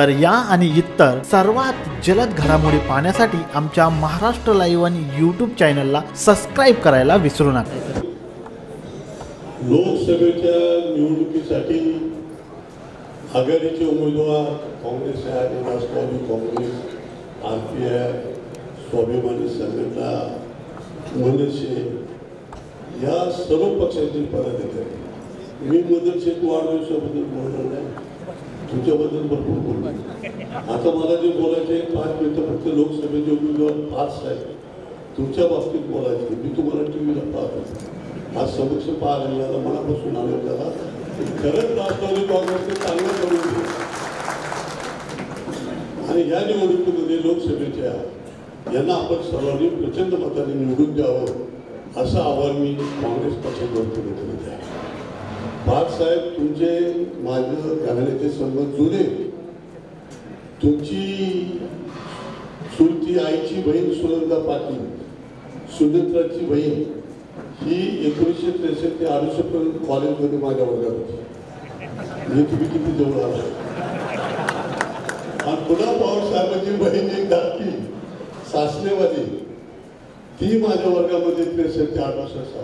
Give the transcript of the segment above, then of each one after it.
तर या आणि इतर सर्वात जलद घडामोडी पाहण्यासाठी आमच्या महाराष्ट्र लाईव्ह आणि यूट्यूब चॅनलला सबस्क्राईब करायला विसरू नका. लोकसभेच्या निवडणुकीसाठी आघाडीचे उमेदवार काँग्रेस आहे Rashtravadi Congress R P I Swabhimani Sanghatana MNS या सर्व पक्षांचे पदाधिकारी मी मदतशेठ वाढदिवसाबद्दल बोलणार नाही. तुमच्याबद्दल भरपूर बोललो आता मला जे बोलायचे आहे, पाच मिनिटं फक्त लोकसभेचे उमेदवार पाच आहेत तुमच्या बाबतीत बोलायचे मी तुम्हाला टी व्हीला पाहतो. आज समक्ष पाहायला मनापासून आलो त्याला खरंच राष्ट्रवादी काँग्रेसने चांगलं करून आणि या निवडणुकीमध्ये लोकसभेच्या यांना आपण सर्वांनी प्रचंड मताने निवडून द्यावं असं आव्हान मी काँग्रेस पक्षाकडून करीत. आहे बाळासाहेब साहेब तुमचे माझं घराण्याचे संबंध जुने तुमची सुरती आईची बहीण सुनंदा पाटील सुनेत्राची बहीण ही एकोणीसशे त्रेसष्ट ते अडुसष्ट पर्यंत कॉलेजमध्ये माझ्या वर्गात होती. म्हणजे तुम्ही किती जवळ आला आणि पुन्हा पवारसाहेबांची बहीण एक धाकटी सासनेवाली ती माझ्या वर्गामध्ये त्रेसष्ट ते अडुसष्ट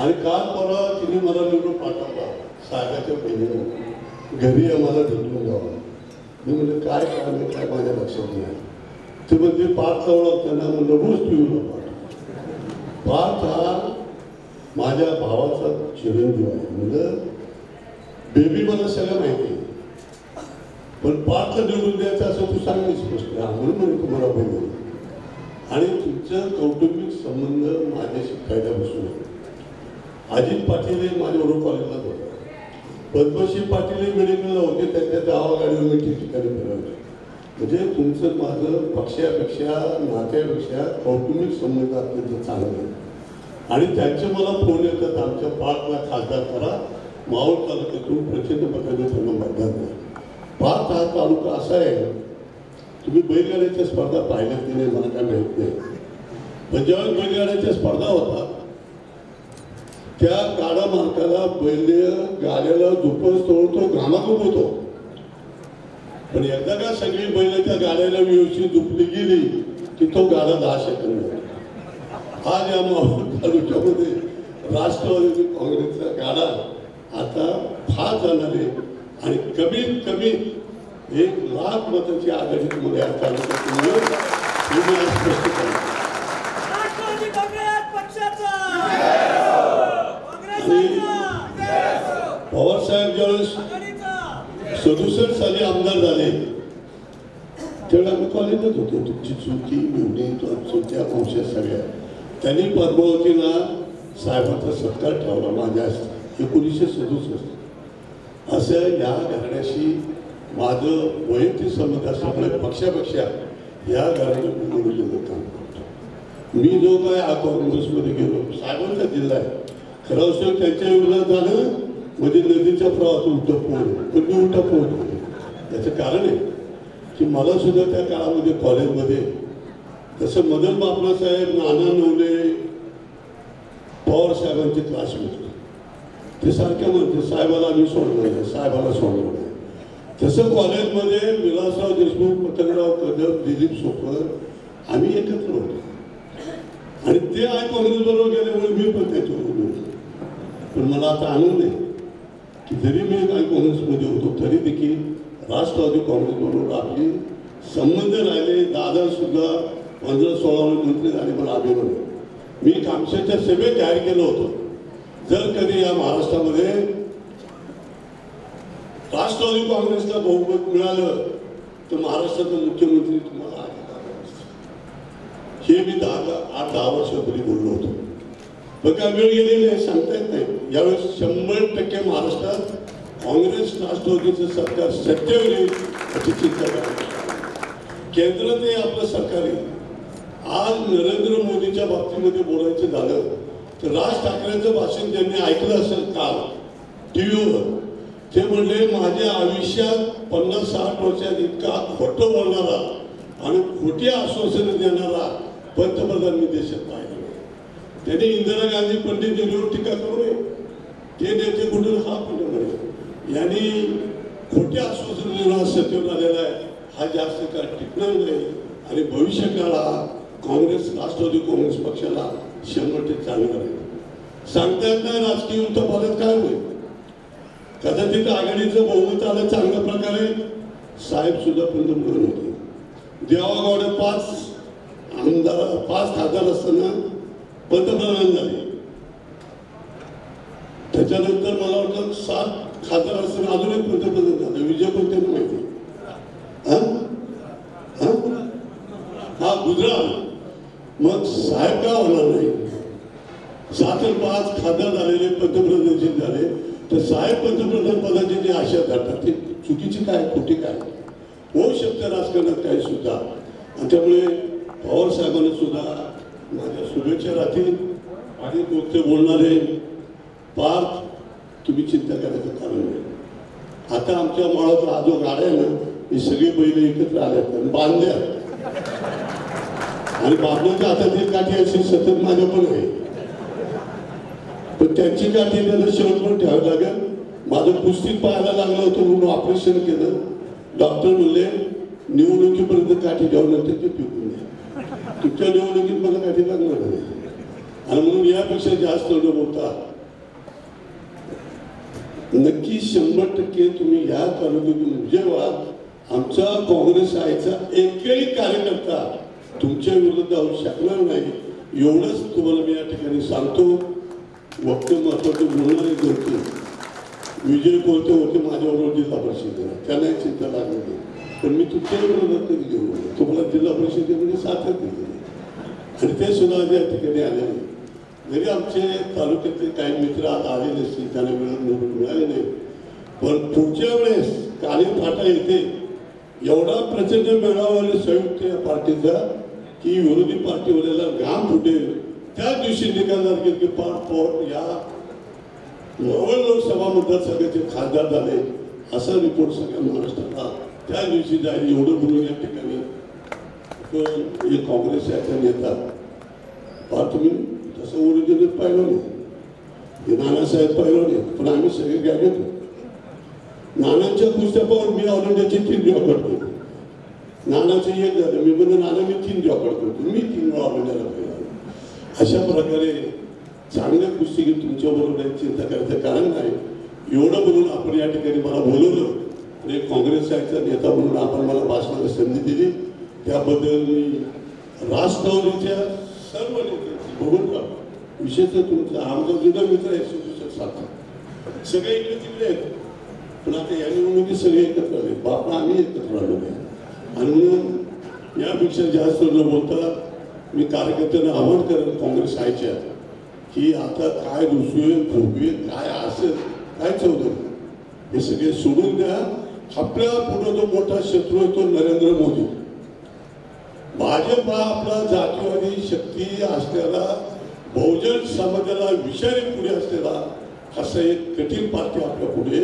आणि काल परवा तिने मला निवडून पाठवला. सागाच्या बहिणीनं घरी आम्हाला भेटून जावं मी म्हणजे काय काम आहे काय माझ्या लक्षात नाही. ते म्हणजे पाच जवळ त्यांना म्हणलं रोज पिऊ पाठ पाच हा माझ्या भावाचा चिरंजीव आहे. म्हणजे बेबी मला सगळं माहिती आहे. पण पाचला निवडून द्यायचं असं तू सांगितलं स्पष्ट म्हणून म्हणून तुम्हाला बहिणी आणि तुमचं कौटुंबिक संबंध माझ्याशी फायद्यापासून आहे. अजित पाटील हे माझ्याबरोबर कॉलेजलाच होते पद्मश्री पाटील हे मेडिकलला होते त्यांच्या गावागाडीवर मी ठिकठिकाणी फिरवलं. म्हणजे तुमचं माझं पक्षापेक्षा नात्यापेक्षा कौटुंबिक संबंध अत्यंत चांगले आहे आणि त्यांचे मला फोन येतात आमच्या पाचला खासदार करा. मावळ तालुक्यातून प्रचंड पद्धतीने त्यांना मतदान द्या पाच हा तालुका असा आहे तुम्ही बैलगाड्याच्या स्पर्धा पाहिल्यात की नाही मला काय माहीत नाही. पण ज्यावेळेस बैलगाड्याच्या स्पर्धा होतात त्या गाडा मालकाला बैल गाड्याला झोपच तोड तो घामात पण एकदा का सगळी बैल त्या गाड्याला व्यवस्थित झुपली गेली की तो गाडा दहा सेकंद आज या माहूर तालुक्यामध्ये राष्ट्रवादी काँग्रेसचा गाडा आता फार जाणार आहे. आणि कमीत कमी एक लाख मताची आघाडी मध्ये या तालुक्यात स्पष्ट करतो राष्ट्रवादी काँग्रेस पक्षाचा काँग्रेसाचा पवार साहेब ज्यावेळेस सदुसष्ट साली आमदार झाले. त्यावेळेला आम्ही कॉलेजच होतो. तुमची चुकी मिळणे चुक्या वंशा सगळ्या. त्यांनी पद्मावतीला साहेबांचा सत्कार ठेवला. माझ्या एकोणीसशे सदुसष्ट. असं या घराण्याशी माझं वैयक्तिक संबंध असल्यामुळे पक्षापेक्षा या घराण्यात निवडलेलं काम करतो. मी जो काय हा काँग्रेसमध्ये गेलो साहेबांचा जिल्हा आहे. खरं असं त्यांच्या विरोधात झालं म्हणजे नदीच्या प्रवाहात उलटं पोहणं पण उलटा पोहतो याचं कारण आहे की मला सुद्धा त्या काळामध्ये कॉलेजमध्ये तसं मदन बापनासाहेब नाना नवले पवार साहेबांचे क्लास होते. ते सारख्या म्हणते साहेबाला आम्ही सोडलं नाही. साहेबाला सोडलं नाही. तसं कॉलेजमध्ये विलासराव देशमुख पतंगराव कदम दिलीप सोपर आम्ही एकत्र होतो. आणि ते आय काँग्रेस बरोबर गेल्यामुळे मी पण त्याच्याबरोबर होतो. पण मला आता आनंद आहे. जरी मी काँग्रेसमध्ये होतो तरी देखील राष्ट्रवादी काँग्रेसबरोबर आपले संबंध राहिले दादा सुद्धा पंधरा सोळावर मंत्री झाले मला अभिमान मी कामशेच्या सभेत जाहीर केलं होतं. जर कधी या महाराष्ट्रामध्ये राष्ट्रवादी काँग्रेसला बहुमत मिळालं तर महाराष्ट्राचा मुख्यमंत्री तुम्हाला हे मी दहा दहा- आठ दहा वर्षापूर्वी बोललो होतो. पण काय वेळ गेलेली आहे सांगता येत नाही यावेळेस शंभर टक्के महाराष्ट्रात काँग्रेस राष्ट्रवादीचं सरकार सत्तेवर येईल अशी चिंता करायची केंद्रात हे आपलं सरकार येईल. आज नरेंद्र मोदीच्या बाबतीमध्ये बोलायचं झालं तर राज ठाकरेंचं भाषण ज्यांनी ऐकलं असेल काल टी व्हीवर ते म्हणले माझ्या आयुष्यात पन्नास साठ वर्षात इतका खोटं बोलणारा आणि खोटी आश्वासनं देणारा पंतप्रधान मी देशात पाहिजे नाही. त्यांनी इंदिरा गांधी पंडित नेहरूवर टीका करू नये. ते नेते कुठून? हा कुठे यांनी खोट्या आश्वासन सत्तेवर आलेला आहे. हा जास्त काळ टिकणार नाही. आणि भविष्य काँग्रेस राष्ट्रवादी काँग्रेस पक्षाला शंभर टक्के चालणार आहे. सांगता येत नाही राजकीय उलथापालट काय होईल. कदाचित आघाडीचं बहुमत आलं चांगल्या प्रकारे. साहेब सुद्धा पंतप्रधान होते. देवागावडे पाच आमदार पाच खासदार असताना पंतप्रधान झाले त्याच्यानंतर मला वाटतं सात खासदार असताना अजून एक पंतप्रधान झाले? विजय पण माहिती हा? गुजरात. मग साहेब का होणार नाही? सात पाच खासदार झालेले पंतप्रधान जे झाले. तर साहेब पंतप्रधान पदाची जी आशा धरतात ते चुकीची काय खोटी काय? होऊ शकतं राजकारणात काय सुद्धा. आणि त्यामुळे पवार साहेबांना सुद्धा माझ्या शुभेच्छा राहतील. आणि ते बोलणारे पार तुम्ही चिंता करायचं कारण नाही आता आमच्या माळात हा जो गाड्या आहे ना हे सगळी बैल एकत्र आल्यात आणि बांधल्या आणि बांधण्याच्या हातात एक काठी अशी सतत माझ्या पण आहे. पण त्यांची गाठी त्यांना शेवट पण ठेवावी लागेल. माझं पुस्तिक पाहायला लागलं होतं म्हणून ऑपरेशन केलं. डॉक्टर म्हणले निवडणुकीपर्यंत काठी ठेवल्यानंतर ते पिकून द्या तुमच्या निवडणुकीत मला काठी लागणार नाही आणि म्हणून यापेक्षा जास्त न होता नक्की शंभर टक्के तुम्ही ह्या तालुक्यातून जेव्हा आमचा काँग्रेस आयचा एकही कार्यकर्ता तुमच्या विरुद्ध होऊ शकणार नाही. एवढंच तुम्हाला मी या ठिकाणी सांगतो. वक्त महत्त्वाचे बोलणारे करतो विजय कोलते होते माझ्याबरोबर जिल्हा परिषदेला. त्यांनाही चिंता लागली पण मी तुमच्या विरोधात कधी घेऊ तुम्हाला जिल्हा परिषदेमध्ये सातत्य दिली आणि ते सुद्धा आज या ठिकाणी आले नाही. जरी आमचे तालुक्यातले काही मित्र आज आले नसतील त्यांना मिळून निवडून मिळाले नाही. पण पुढच्या वेळेस काली फाटा येते एवढा प्रचंड मेळावा संयुक्त या पार्टीचा की विरोधी पार्टीवाल्याला घाम फुटेल. त्या दिवशी निकाल लागेल की पार पवार या नवल सभा मतदारसंघाचे खासदार झाले असा रिपोर्ट सगळ्या महाराष्ट्राला त्या दिवशी जाईल एवढं म्हणून या ठिकाणी. हे काँग्रेस याच्या नेता पहा तुम्ही तसं ओरिजिनल पाहिलं नाही. हे नानासाहेब पाहिलं नाही पण आम्ही सगळे गॅजेट नानांच्या पुस्तकावर पाहून मी ऑल तीन जॉब करतो नानाचं एक झालं मी म्हणजे नाना मी तीन जॉब करतो मी तीन वेळा ऑल इंडियाला पाहिलं अशा प्रकारे चांगल्या कुस्ती घेऊन तुमच्या बरोबर चिंता करायचं कारण नाही. एवढं म्हणून आपण या ठिकाणी मला बोलवलं. आणि एक काँग्रेस साहेबचा नेता म्हणून आपण मला भाषणाची संधी दिली. त्याबद्दल मी राष्ट्रवादीच्या सर्व नेते बघून का विशेषतः तुमचा आमचा जुना मित्र आहे सुदूषक सारखा सगळे इकडे तिकडे आहेत. पण आता या निवडणुकीत सगळे एकत्र आले. बापा आम्ही एकत्र आलो नाही. आणि म्हणून यापेक्षा जास्त न बोलता मी कार्यकर्त्यांना आव्हान करेन काँग्रेस आयच्या की आता काय रुसवे भोगवे काय असेल काय चौधरी हे सगळे सोडून द्या. आपल्या पुढे जो मोठा शत्रू आहे तो नरेंद्र मोदी. भाजप हा आपला जातीवादी शक्ती असलेला बहुजन समाजाला विषारी पुढे असलेला असं एक कठीण पार्टी आपल्या पुढे.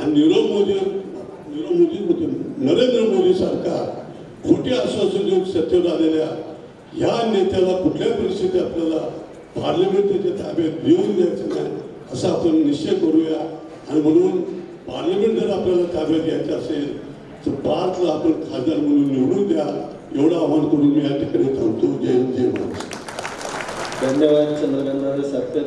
आणि नीरव मोदी नीरव मोदी होते नरेंद्र मोदी सरकार खोटी आश्वासन देऊन सत्तेवर आलेल्या ह्या नेत्याला कुठल्या परिस्थितीत आपल्याला पार्लमेंटच्या ताब्यात देऊन द्यायचं नाही असा आपण निश्चय करूया. आणि म्हणून पार्लमेंट जर आपल्याला ताब्यात घ्यायचं असेल तर पाचला आपण खासदार म्हणून निवडून द्या. एवढं आव्हान करून मी या ठिकाणी थांबतो. जय जय महाराज धन्यवाद चंद्रकांत सातकर.